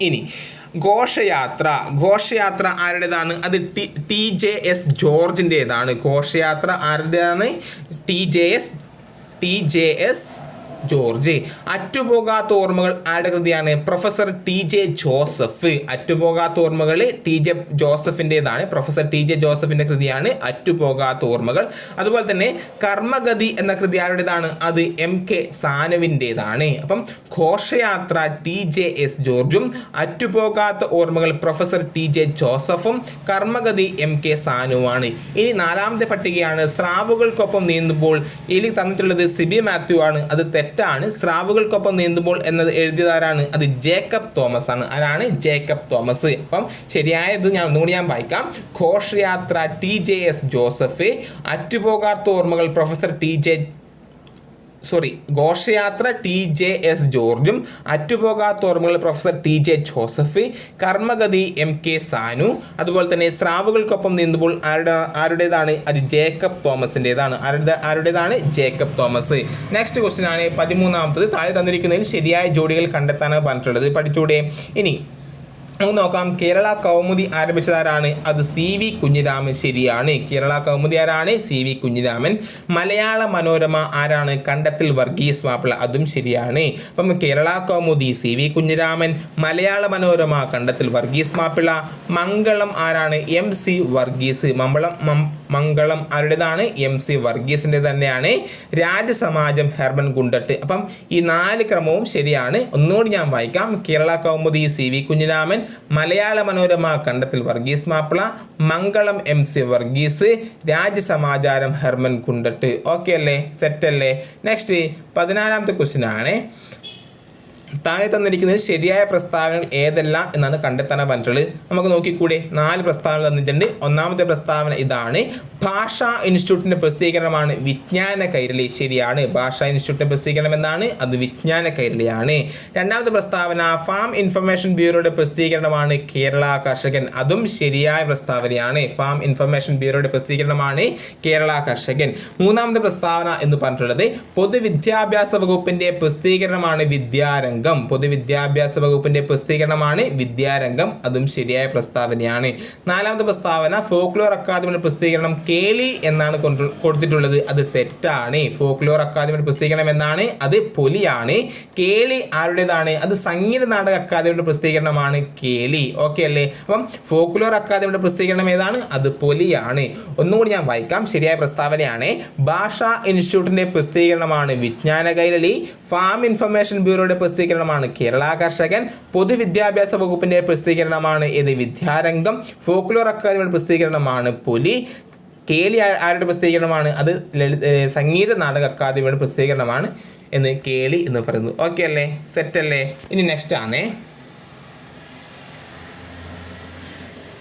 ഇനി ഘോഷയാത്ര. ഘോഷയാത്ര ആരുടേതാണ്? അത് ടി ടി ജെ എസ് ജോർജിന്റേതാണ്. ഘോഷയാത്ര ആരുടേതാണ്? T J S T J S George. അറ്റുപോകാത്ത ഓർമ്മകൾ ആരുടെ കൃതിയാണ്? Professor T J Joseph. അറ്റുപോകാത്ത ഓർമ്മകൾ ടി ജെ ജോസഫിന്റെതാണ്. പ്രൊഫസർ ടി ജെ ജോസഫിന്റെ കൃതിയാണ് അറ്റുപോകാത്ത ഓർമ്മകൾ. അതുപോലെ തന്നെ കർമ്മഗതി എന്ന കൃതി ആരുടേതാണ്? അത് എം കെ സാനുവിന്റെതാണ്. അപ്പം ഘോഷയാത്ര ടി ജെ എസ് ജോർജും അറ്റുപോകാത്ത ഓർമ്മകൾ പ്രൊഫസർ ടി ജെ ജോസഫും കർമ്മഗതി എം കെ സാനുവാണ് ഇനി നാലാമത്തെ പട്ടികയാണ് സ്രാവുകൾക്കൊപ്പം നീന്തുമ്പോൾ ഇതിൽ തന്നിട്ടുള്ളത് സിബി മാത്യു ആണ്. അത് തെറ്റാണ്. സ്രാവുകൾക്കൊപ്പം നീന്തുമ്പോൾ എന്നത് എഴുതിയതാരാണ് അത് ജേക്കബ് തോമസ് ആണ്. അതാണ് ജേക്കബ് തോമസ്. അപ്പം ശരിയായത് ഞാൻ ഒന്നുകൂടി ഞാൻ വായിക്കാം. ഘോഷയാത്ര ടി ജെ എസ് ജോസഫ്. അറ്റുപോകാത്ത ഓർമ്മകൾ പ്രൊഫസർ ടി ജെ സോറി ഘോഷയാത്ര ടി ജെ എസ് ജോർജും അറ്റുപോകാത്ത ഓർമ്മകൾ professor T J Joseph Karmagathi M K Sanu അതുപോലെ തന്നെ സ്രാവുകൾക്കൊപ്പം നീന്തുമ്പോൾ ആരുടെ ആരുടേതാണ് അത് ജേക്കബ് തോമസിന്റെതാണ്. ആരുടെ ആരുടേതാണ് ജേക്കബ് തോമസ്. നെക്സ്റ്റ് ക്വസ്റ്റ്യൻ ആണ് പതിമൂന്നാമത്തത്. താഴെ തന്നിരിക്കുന്നതിൽ ശരിയായ ജോഡികൾ കണ്ടെത്താനാണ് പറഞ്ഞിട്ടുള്ളത്. പഠിച്ചൂടെ. ഇനി നമുക്ക് നോക്കാം. കേരള കൗമുദി ആരംഭിച്ചതാരാണ്? അത് സി വി കുഞ്ഞിരാമൻ ശരിയാണ്. കേരള കൗമുദി ആരാണ്? C V Kunjiraman. മലയാള മനോരമ ആരാണ്? കണ്ടത്തിൽ വർഗീസ് മാപ്പിള. അതും ശരിയാണ്. അപ്പം കേരള കൗമുദി സി വി കുഞ്ഞിരാമൻ മലയാള മനോരമ കണ്ടത്തിൽ വർഗീസ് മാപ്പിള മംഗളം ആരാണ്? എം സി വർഗീസ് മമ്പളം മംഗളം ആരുടേതാണ്? എം സി വർഗീസിന്റെ തന്നെയാണ്. രാജസമാജം ഹെർമൻ ഗുണ്ടട്ട്. അപ്പം ഈ നാല് ക്രമവും ശരിയാണ്. ഒന്നുകൂടി ഞാൻ വായിക്കാം. Kerala Kaumudi C V Kunjiraman Malayala Manorama Kandathil Varghese Mappila Mangalam M C Varghese Rajyasamacharam Hermann Gundert okay അല്ലേ? സെറ്റ് അല്ലേ നെക്സ്റ്റ് പതിനാലാമത്തെ ക്വസ്റ്റ്യൻ ആണ്. താഴെ തന്നിരിക്കുന്നതിൽ ശരിയായ പ്രസ്താവനകൾ ഏതെല്ലാം എന്നാണ് കണ്ടെത്താൻ പറഞ്ഞിട്ടുള്ളത് നമുക്ക് നോക്കിക്കൂടെ. നാല് പ്രസ്താവന തന്നിട്ടുണ്ട്. ഒന്നാമത്തെ പ്രസ്താവന ഇതാണ്. ഭാഷാ ഇൻസ്റ്റിറ്റ്യൂട്ടിന്റെ പ്രസിദ്ധീകരണമാണ് വിജ്ഞാന കൈരളി. ശരിയാണ്. ഭാഷാ ഇൻസ്റ്റിറ്റ്യൂട്ടിന്റെ പ്രസിദ്ധീകരണം എന്നാണ് അത് വിജ്ഞാന കൈരളിയാണ്. രണ്ടാമത്തെ പ്രസ്താവന ഫാം ഇൻഫർമേഷൻ ബ്യൂറോയുടെ പ്രസിദ്ധീകരണമാണ് കേരള കർഷകൻ. അതും ശരിയായ പ്രസ്താവനയാണ്. ഫാം ഇൻഫർമേഷൻ ബ്യൂറോയുടെ പ്രസിദ്ധീകരണമാണ് കേരള കർഷകൻ. മൂന്നാമത്തെ പ്രസ്താവന എന്ന് പറഞ്ഞിട്ടുള്ളത് പൊതുവിദ്യാഭ്യാസ വകുപ്പിന്റെ പ്രസിദ്ധീകരണമാണ് വിദ്യാരംഗം. പൊതുവിദ്യാഭ്യാസ വകുപ്പിന്റെ പ്രസിദ്ധീകരണമാണ് വിദ്യാരംഗം അതും ശരിയായ പ്രസ്താവനയാണ്. നാലാമത്തെ പ്രസ്താവന ഫോക്ലോർ അക്കാദമിയുടെ പ്രസിദ്ധീകരണം കേളി എന്നാണ് കൊടുത്തിട്ടുള്ളത്. അത് തെറ്റാണ്. ഫോക്ലോർ അക്കാദമിയുടെ പ്രസിദ്ധീകരണം എന്നാണ് അത് പൊലിയാണ്. കേളി ആരുടേതാണ്? അത് സംഗീത നാടക അക്കാദമിയുടെ പ്രസിദ്ധീകരണമാണ് കേളി. ഓക്കെ അല്ലേ? അപ്പം ഫോക്ലോർ അക്കാദമിയുടെ പ്രസിദ്ധീകരണം ഏതാണ്? അത് പൊലിയാണ്. ഒന്നുകൂടി ഞാൻ വായിക്കാം. ശരിയായ പ്രസ്താവനയാണ് ഭാഷാ ഇൻസ്റ്റിറ്റ്യൂട്ടിന്റെ പ്രസിദ്ധീകരണമാണ് വിജ്ഞാന കൈരളി ഫാം ഇൻഫർമേഷൻ ബ്യൂറോയുടെ പ്രസിദ്ധീകരണമാണ് കേരള കർഷകൻ പൊതുവിദ്യാഭ്യാസ വകുപ്പിന്റെ പ്രസിദ്ധീകരണമാണ് ഇത് വിദ്യാരംഗം ഫോക്ലോർ അക്കാദമിയുടെ പ്രസിദ്ധീകരണമാണ് പുലി കേളി ആരുടെ പ്രസിദ്ധീകരണമാണ് അത് സംഗീത നാടക അക്കാദമിയുടെ പ്രസിദ്ധീകരണമാണ് എന്ന് കേളി എന്ന് പറയുന്നു. ഓക്കെ അല്ലേ? സെറ്റ് അല്ലേ? ഇനി നെക്സ്റ്റ് ആണേ.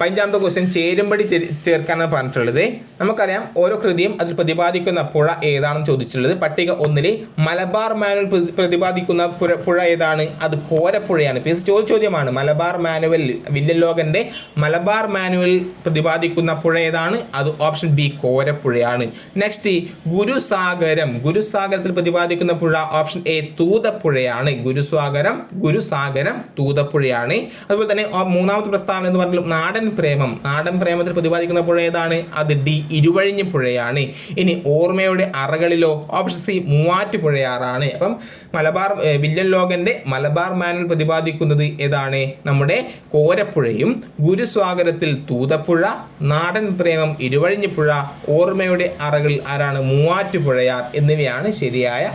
പതിനഞ്ചാമത്തെ ക്വസ്റ്റ്യൻ ചേരുംപടി ചേർക്കാനാണ് പറഞ്ഞിട്ടുള്ളത്. നമുക്കറിയാം ഓരോ കൃതിയും അതിൽ പ്രതിപാദിക്കുന്ന പുഴ ഏതാണെന്ന് ചോദിച്ചിട്ടുള്ളത്. പട്ടിക ഒന്നിൽ മലബാർ മാനുവൽ പ്രതിപാദിക്കുന്ന പുഴ ഏതാണ്? അത് കോരപ്പുഴയാണ്. പി എസ് ചോദ്യ ചോദ്യമാണ്. മലബാർ മാനുവൽ വില്യൻ ലോകന്റെ മലബാർ മാനുവൽ പ്രതിപാദിക്കുന്ന പുഴ ഏതാണ്? അത് ഓപ്ഷൻ ബി കോരപ്പുഴയാണ്. നെക്സ്റ്റ് ഗുരുസാഗരം. ഗുരുസാഗരത്തിൽ പ്രതിപാദിക്കുന്ന പുഴ ഓപ്ഷൻ എ തൂതപ്പുഴയാണ്. ഗുരുസാഗരം ഗുരുസാഗരം തൂതപ്പുഴയാണ്. അതുപോലെ തന്നെ മൂന്നാമത്തെ പ്രസ്താവന എന്ന് പറഞ്ഞാൽ നാടൻ പ്രേമം. നാടൻ പ്രേമത്തിൽ പ്രതിപാദിക്കുന്ന പുഴ ഏതാണ്? അത് ഡി ഇരുവഴിഞ്ഞ പുഴയാണ്. ഇനി ഓർമ്മയുടെ അറകളിലോ ഓപ്ഷൻ സി മൂവാറ്റുപുഴയാറാണ് അപ്പം മലബാർ വില്യൻ ലോകന്റെ മലബാർ മാനൽ പ്രതിപാദിക്കുന്നത് ഏതാണ്? നമ്മുടെ കോരപ്പുഴയും ഗുരുസ്വാഗരത്തിൽ തൂതപ്പുഴ നാടൻ പ്രേമം ഇരുവഴിഞ്ഞ പുഴ ഓർമ്മയുടെ അറകൾ ആരാണ് മൂവാറ്റുപുഴയാർ എന്നിവയാണ് ശരിയായ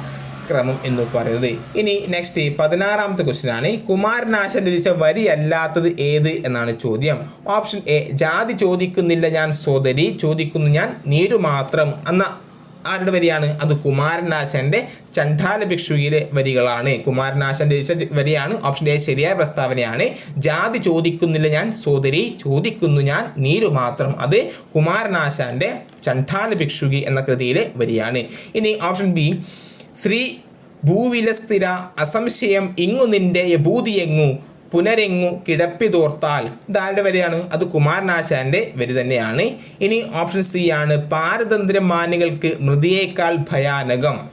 ക്രമം എന്ന് പറയുന്നത്. ഇനി നെക്സ്റ്റ് പതിനാറാമത്തെ ക്വസ്റ്റ്യൻ ആണ്. കുമാരനാശൻ രചിച്ച വരി അല്ലാത്തത് ഏത് എന്നാണ് ചോദ്യം. ഓപ്ഷൻ എ ജാതി ചോദിക്കുന്നില്ല ഞാൻ സോദരി ചോദിക്കുന്നു ഞാൻ നീരു മാത്രം എന്ന ആരുടെ വരിയാണ്? അത് കുമാരനാശന്റെ ചണ്ഡാല ഭിക്ഷുവിലെ വരികളാണ്. കുമാരനാശൻ രചിച്ച വരിയാണ്. ഓപ്ഷൻ എ ശരിയായ പ്രസ്താവനയാണ്. ജാതി ചോദിക്കുന്നില്ല ഞാൻ സോദരി ചോദിക്കുന്നു ഞാൻ നീരു മാത്രം. അത് കുമാരനാശാന്റെ ചണ്ഡാല ഭിക്ഷുകി എന്ന കൃതിയിലെ വരിയാണ്. ഇനി ഓപ്ഷൻ ബി ശ്രീ ഭൂവിലസ്ഥിര അസംശയം ഇങ്ങു നിന്റെ യഭൂതിയെങ്ങു പുനരെങ്ങു കിടപ്പിതോർത്താൽ ഇതാരുടെ വരെയാണ്? അത് കുമാരനാശാന്റെ വരി തന്നെയാണ്. ഇനി ഓപ്ഷൻ സി ആണ്. പാരതന്ത്ര്യം മാനികൾക്ക് മൃതിയേക്കാൾ ഭയാനകം.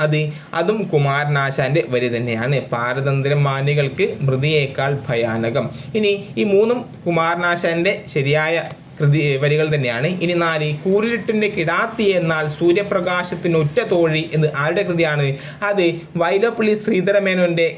അത് അതും കുമാരനാശാന്റെ വരി തന്നെയാണ്. പാരതന്ത്ര്യം മാനികൾക്ക് മൃതിയേക്കാൾ ഭയാനകം. ഇനി ഈ മൂന്നും കുമാരനാശാന്റെ ശരിയായ കൃതി വരികൾ തന്നെയാണ്. ഇനി നാല് കൂരിരുട്ടിന്റെ കിടാത്തി എന്നാൽ സൂര്യപ്രകാശത്തിന് ഒറ്റ തോഴി എന്ന് ആരുടെ കൃതിയാണ്? അത് വൈലോപ്പള്ളി ശ്രീധരമേനോന്റെ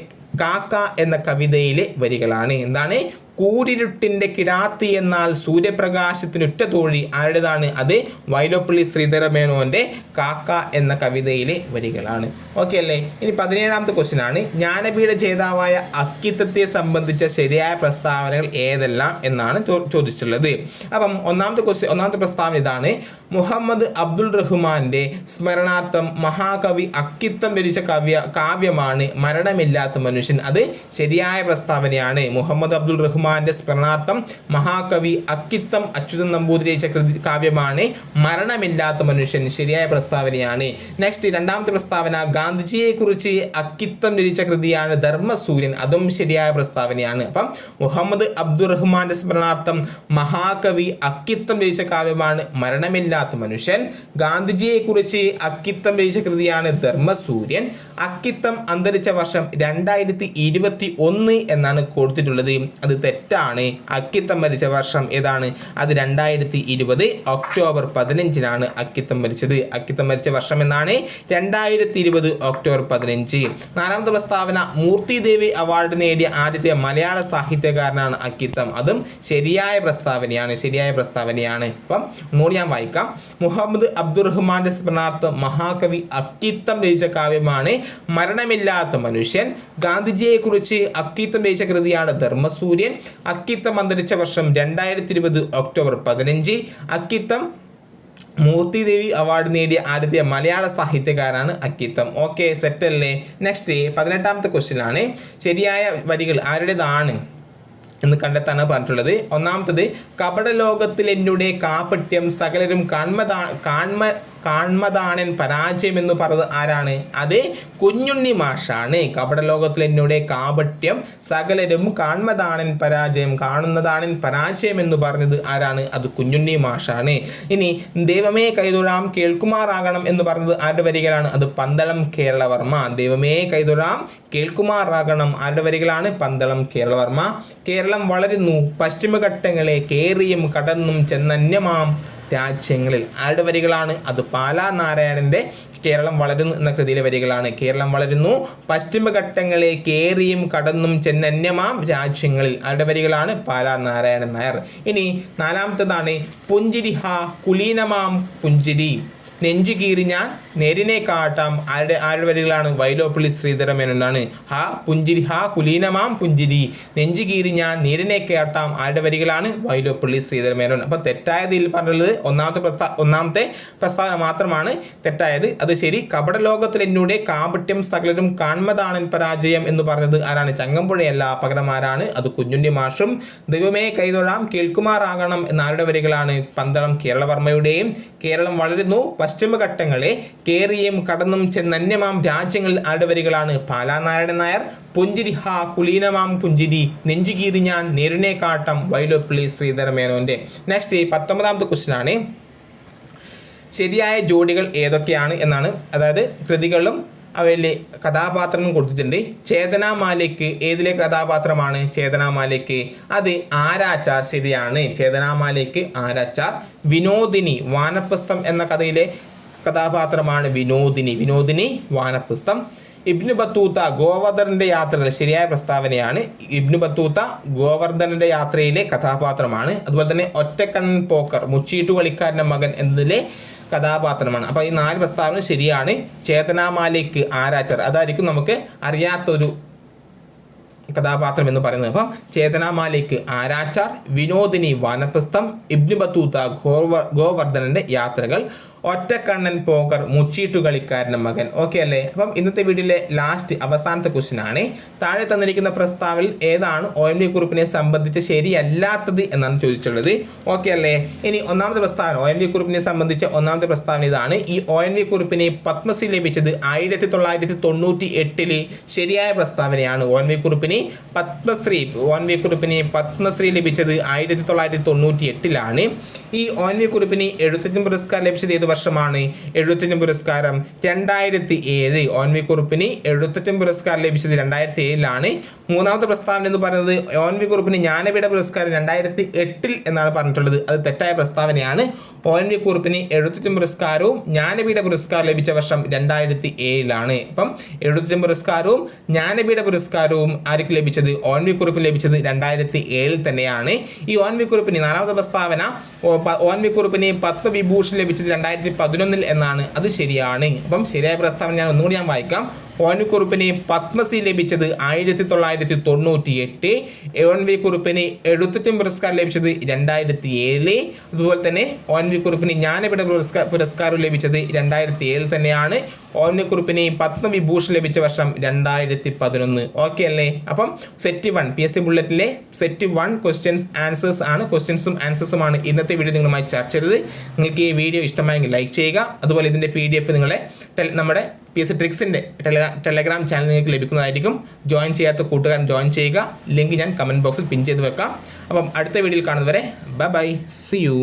കാക്ക എന്ന കവിതയിലെ വരികളാണ്. എന്താണ്? കൂരിരുട്ടിന്റെ കിടാത്തി എന്നാൽ സൂര്യപ്രകാശത്തിന് ഉറ്റ തോഴി ആരുടേതാണ്? അത് വൈലോപ്പള്ളി ശ്രീധരമേനോന്റെ കാക്ക എന്ന കവിതയിലെ വരികളാണ്. ഓക്കെ അല്ലേ? ഇനി പതിനേഴാമത്തെ ക്വസ്റ്റ്യൻ ആണ്. ജ്ഞാനപീഠ ജേതാവായ അക്കിത്തത്തെ സംബന്ധിച്ച ശരിയായ പ്രസ്താവനകൾ ഏതെല്ലാം എന്നാണ് ചോദിച്ചിട്ടുള്ളത്. അപ്പം ഒന്നാമത്തെ ക്വസ്റ്റ്യൻ ഒന്നാമത്തെ പ്രസ്താവന ഇതാണ്. മുഹമ്മദ് അബ്ദുൾ റഹ്മാന്റെ സ്മരണാർത്ഥം മഹാകവി അക്കിത്തം രചിച്ച കവ്യ കാവ്യമാണ് മരണമില്ലാത്ത മനുഷ്യൻ. അത് ശരിയായ പ്രസ്താവനയാണ്. മുഹമ്മദ് അബ്ദുൾ റഹ്മാന്റെ സ്മരണാർത്ഥം മഹാകവി അക്കിത്തം അച്യുതൻ നമ്പൂതിരി രചിച്ച കൃതി കാവ്യമാണ് മരണമില്ലാത്ത മനുഷ്യൻ. ശരിയായ പ്രസ്താവനയാണ്. നെക്സ്റ്റ് രണ്ടാമത്തെ പ്രസ്താവന ഗാന്ധിജിയെ കുറിച്ച് അക്കിത്തം രചിച്ച കൃതിയാണ് ധർമ്മസൂര്യൻ. അതും ശരിയായ പ്രസ്താവനയാണ്. അപ്പം മുഹമ്മദ് അബ്ദുൾ റഹ്മാന്റെ സ്മരണാർത്ഥം മഹാകവി അക്കിത്തം രചിച്ച കാവ്യമാണ് മരണമില്ലാത്ത മനുഷ്യൻ. ഗാന്ധിജിയെ കുറിച്ച് അക്കിത്തം രചിച്ച കൃതിയാണ് ധർമ്മസൂര്യൻ. അക്കിത്തം അന്തരിച്ച വർഷം രണ്ടായിരത്തി ഇരുപത്തി ഒന്ന് എന്നാണ് കൊടുത്തിട്ടുള്ളത്. അത് തെറ്റാണ്. അക്കിത്തം മരിച്ച വർഷം ഏതാണ്? അത് രണ്ടായിരത്തി ഇരുപത് ഒക്ടോബർ പതിനഞ്ചിനാണ് അക്കിത്തം മരിച്ചത്. അക്കിത്തം മരിച്ച വർഷം എന്നാണ്? രണ്ടായിരത്തി ഇരുപത് ഒക്ടോബർ പതിനഞ്ച്. നാലാമത്തെ പ്രസ്താവന മൂർത്തിദേവി അവാർഡ് നേടിയ ആദ്യത്തെ മലയാള സാഹിത്യകാരനാണ് അക്കിത്തം. അതും ശരിയായ പ്രസ്താവനയാണ് ശരിയായ പ്രസ്താവനയാണ്. അപ്പം ഒന്നുകൂടി ഞാൻ വായിക്കാം. മുഹമ്മദ് അബ്ദുറഹ്മാന്റെ സ്മരണാർത്ഥം മഹാകവി അക്കിത്തം രചിച്ച കാവ്യമാണ് മരണമില്ലാത്ത മനുഷ്യൻ. ഗാന്ധിജിയെ കുറിച്ച് അക്കിത്തം രചിച്ച കൃതിയാണ് ധർമ്മസൂര്യൻ. അക്കിത്തം അന്തരിച്ച വർഷം രണ്ടായിരത്തി ഇരുപത് ഒക്ടോബർ പതിനഞ്ച്. അക്കിത്തം മൂർത്തിദേവി അവാർഡ് നേടിയ ആദ്യത്തെ മലയാള സാഹിത്യകാരാണ് അക്കിത്തം. ഓക്കെ സെറ്റല്ലേ നെക്സ്റ്റ് പതിനെട്ടാമത്തെ ക്വസ്റ്റ്യൻ ആണ് ശരിയായ വരികൾ ആരുടേതാണ് എന്ന് കണ്ടെത്താനാണ് പറഞ്ഞിട്ടുള്ളത്. ഒന്നാമത്തത് കപടലോകത്തിൽ എന്നുടെ കാപട്യം സകലരും കാൺമതാ കാൺമ കാൺമതാണൻ പരാജയം എന്ന് പറഞ്ഞത് ആരാണ്? അത് കുഞ്ഞുണ്ണി മാഷാണ്. കപടലോകത്തിൽ എന്നോട് കാപട്യം സകലരും കാൺമതാണൻ പരാജയം കാണുന്നതാണൻ പരാജയം എന്ന് പറഞ്ഞത് ആരാണ്? അത് കുഞ്ഞുണ്ണി മാഷാണ്. ഇനി ദൈവമേ കൈതൊഴാം കേൾക്കുമാറാകണം എന്ന് പറഞ്ഞത് ആരുടെ വരികളാണ്? അത് പന്തളം കേരളവർമ്മ. ദൈവമേ കൈതൊഴാം കേൾക്കുമാറാകണം ആരുടെ വരികളാണ്? പന്തളം കേരളവർമ്മ. കേരളം വളരുന്നു. പശ്ചിമഘട്ടങ്ങളെ കേറിയും കടന്നും ചെന്നന്യമാം. രാജ്യങ്ങളിൽ ആരുടെ വരികളാണ്? അത് പാലാ നാരായണന്റെ കേരളം വളരുന്നു എന്ന കൃതിയിലെ വരികളാണ്. കേരളം വളരുന്നു പശ്ചിമഘട്ടങ്ങളെ കേറിയും കടന്നും ചെന്നന്യമാം രാജ്യങ്ങളിൽ. ആരുടെ വരികളാണ്? പാലാ നാരായണൻ നായർ. ഇനി നാലാമത്തതാണ് പുഞ്ചിരി ഹാ കുലീനമാം പുഞ്ചിരി. നെഞ്ചു കീറി ഞാൻ നേരിനെ കാട്ടാം. ആരുടെ ആരുടെ വരികളാണ്? വൈലോപ്പള്ളി ശ്രീധരമേനോനാണ് ഹാ പുഞ്ചിരി ഹാ കുലീനമാം പുഞ്ചിരി. നെഞ്ചു കീറി ഞാൻ നേരിനെ കേട്ടാം. ആരുടെ വരികളാണ്? വൈലോപ്പള്ളി ശ്രീധരമേനോൻ തെറ്റായത് തെറ്റായതിൽ പറഞ്ഞത് ഒന്നാമത്തെ പ്രസ്താ ഒന്നാമത്തെ പ്രസ്താവന മാത്രമാണ്. തെറ്റായത്. അത് ശരി. കപടലോകത്തിൽ എന്നൂടെ കാപട്യം സകലരും കാൺമതാണൻ പരാജയം എന്ന് പറഞ്ഞത് ആരാണ്? ചങ്ങമ്പുഴയല്ല. പകരമാരാണ് അത് കുഞ്ഞുണ്ണി മാഷും ദൈവമേ കൈതൊഴാം കേൾക്കുമാറാകണം എന്ന ആരുടെ വരികളാണ്? പന്തളം കേരളവർമ്മയുടെയും കേരളം വളരുന്നു. പശ്ചിമഘട്ടങ്ങളെ കേറിയും കടന്നും ചെന്നന്യമാം രാജ്യങ്ങളിൽ ആടവരികളാണ്. വരികളാണ് പാലാനാരായണൻ നായർ പുഞ്ചിരി ഹാ കുലീനമാം പുഞ്ചിരി നെഞ്ചുകീറി ഞാൻ നേരിനെ കാട്ടം വൈലോപ്പിള്ളി ശ്രീധരമേനോന്റെ. നെക്സ്റ്റ് പത്തൊമ്പതാമത്തെ ക്വസ്റ്റ്യൻ ആണ്. ശരിയായ ജോഡികൾ ഏതൊക്കെയാണ് എന്നാണ്. അതായത് കൃതികളും അവയിലെ കഥാപാത്രം കൊടുത്തിട്ടുണ്ട്. ചേതനാമാലയ്ക്ക് ഏതിലെ കഥാപാത്രമാണ്? ചേതനാമാലയ്ക്ക് അത് ആരാച്ചാർ ശരിയാണ്. ചേതനാമാലയ്ക്ക് ആരാച്ചാർ. വിനോദിനി വാനപ്രസ്ഥം എന്ന കഥയിലെ കഥാപാത്രമാണ് വിനോദിനി. വിനോദിനി വാനപ്രസ്ഥം. ഇബ്നു ബത്തൂത്ത ഗോവർദ്ധനന്റെ യാത്രകൾ ശരിയായ പ്രസ്താവനയാണ്. ഇബ്നു ബത്തൂത്ത ഗോവർദ്ധനന്റെ യാത്രയിലെ കഥാപാത്രമാണ്. അതുപോലെ തന്നെ ഒറ്റക്കണ്ണൻ പോക്കർ മുച്ചീട്ടു കളിക്കാരന്റെ മകൻ എന്നതിലെ കഥാപാത്രമാണ്. അപ്പോൾ ഈ നാല് പ്രസ്താവന ശരിയാണ്. ചേതനാമാലയ്ക്ക് ആരാച്ചർ. അതായിരിക്കും നമുക്ക് അറിയാത്തൊരു കഥാപാത്രം എന്ന് പറയുന്നത്. അപ്പം ചേതനാമാലയ്ക്ക് ആരാച്ചാർ വിനോദിനി വാനപ്രസ്ഥം ഇബ്നു ബത്തൂത്ത ഗോവർ ഗോവർദ്ധനന്റെ യാത്രകൾ ഒറ്റക്കണ്ണൻ പോക്കർ മുച്ചീട്ടു കളിക്കാരന്റെ മകൻ. ഓക്കെ അല്ലേ? അപ്പം ഇന്നത്തെ വീഡിയോയിലെ ലാസ്റ്റ് അവസാനത്തെ ക്വസ്റ്റ്യൻ ആണ്. താഴെ തന്നിരിക്കുന്ന പ്രസ്താവിൽ ഏതാണ് ഒ എം ഡി കുറിപ്പിനെ സംബന്ധിച്ച് ശരിയല്ലാത്തത് എന്നാണ് ചോദിച്ചിട്ടുള്ളത്. ഓക്കെ അല്ലേ? ഇനി ഒന്നാമത്തെ പ്രസ്താവന ഒ എം ഡി കുറിപ്പിനെ സംബന്ധിച്ച് ഒന്നാമത്തെ പ്രസ്താവന ഇതാണ്. ഈ ഒ എം ഡി കുറിപ്പിനെ പത്മശ്രീ ലഭിച്ചത് ആയിരത്തി തൊള്ളായിരത്തി തൊണ്ണൂറ്റി എട്ടിൽ ശരിയായ പ്രസ്താവനയാണ് ഒ എൻ വി കുറിപ്പിന് പത്മശ്രീ ഒ എൻ വി കുറിപ്പിന് പത്മശ്രീ ലഭിച്ചത് ആയിരത്തി തൊള്ളായിരത്തി തൊണ്ണൂറ്റി എട്ടിലാണ് ഈ ഒ എൻ വി കുറിപ്പിന് എഴുത്തച്ഛൻ പുരസ്കാരം ലഭിച്ചത് ഏത് വർഷമാണ് എഴുത്തച്ഛൻ പുരസ്കാരം. രണ്ടായിരത്തി ഏഴ് ഓൻവി കുറുപ്പിന് പുരസ്കാരം ലഭിച്ചത് രണ്ടായിരത്തി ഏഴിലാണ് മൂന്നാമത്തെ പ്രസ്താവന എന്ന് പറയുന്നത് ഓൻവി കുറുപ്പിന് ജ്ഞാനപീഠ പുരസ്കാരം രണ്ടായിരത്തി എട്ടിൽ എന്നാണ് പറഞ്ഞിട്ടുള്ളത്. അത് തെറ്റായ പ്രസ്താവനയാണ്. ഓൻവി കുറുപ്പിന് പുരസ്കാരവും ജ്ഞാനപീഠ പുരസ്കാരം ലഭിച്ച വർഷം രണ്ടായിരത്തി ഏഴിലാണ് അപ്പം എഴുത്തച്ഛൻ പുരസ്കാരവും ജ്ഞാനപീഠ പുരസ്കാരവും ആർക്ക് ലഭിച്ചത്? ഓൻവി ലഭിച്ചത് രണ്ടായിരത്തി ഏഴിൽ തന്നെയാണ്. ഈ ഓൻവി എൻ കുറിപ്പിന് നാലാമത്തെ പ്രസ്താവന ഓൻവി എൻ പത്മവിഭൂഷൺ ലഭിച്ചത് രണ്ടായിരത്തി പതിനൊന്നിൽ എന്നാണ്. അത് ശരിയാണ്. അപ്പം ശരിയായ പ്രസ്താവന ഞാൻ ഒന്നുകൂടി ഞാൻ വായിക്കാം. എൻ പത്മശ്രീ ലഭിച്ചത് ആയിരത്തി തൊള്ളായിരത്തി തൊണ്ണൂറ്റി എട്ട് എൻ വി കുറുപ്പിന് എഴുത്തച്ഛൻ പുരസ്കാരം ലഭിച്ചത് രണ്ടായിരത്തി ഏഴ് അതുപോലെ തന്നെ എൻ വി കുറുപ്പിന് ജ്ഞാനപീഠ പുരസ്കാര പുരസ്കാരം ലഭിച്ചത് രണ്ടായിരത്തി ഏഴിൽ തന്നെയാണ്. വി കുറിപ്പിന് പത്മവിഭൂഷൺ ലഭിച്ച വർഷം രണ്ടായിരത്തി പതിനൊന്ന് ഓക്കെ അല്ലേ? അപ്പം set one P S C ബുള്ളറ്റിലെ set one questions answers ആണ്. ക്വസ്റ്റ്യൻസും ആൻസേഴ്സുമാണ് ഇന്നത്തെ വീഡിയോ നിങ്ങളുമായി ചർച്ച ചെയ്തത്. നിങ്ങൾക്ക് ഈ വീഡിയോ ഇഷ്ടമായെങ്കിൽ ലൈക്ക് ചെയ്യുക. അതുപോലെ ഇതിന്റെ പി ഡി എഫ് നിങ്ങളെ നമ്മുടെ പി എസ് സി ട്രിക്സിന്റെ ടെലഗ്രാ ടെലഗ്രാം ചാനൽ നിങ്ങൾക്ക് ലഭിക്കുന്നതായിരിക്കും. ജോയിൻ ചെയ്യാത്ത കൂട്ടുകാരൻ ജോയിൻ ചെയ്യുക. ലിങ്ക് ഞാൻ കമന്റ് ബോക്സിൽ പിൻ ചെയ്ത് വെക്കാം. അപ്പം അടുത്ത വീഡിയോയിൽ കാണുന്നവരെ ബൈ ബൈ സി യു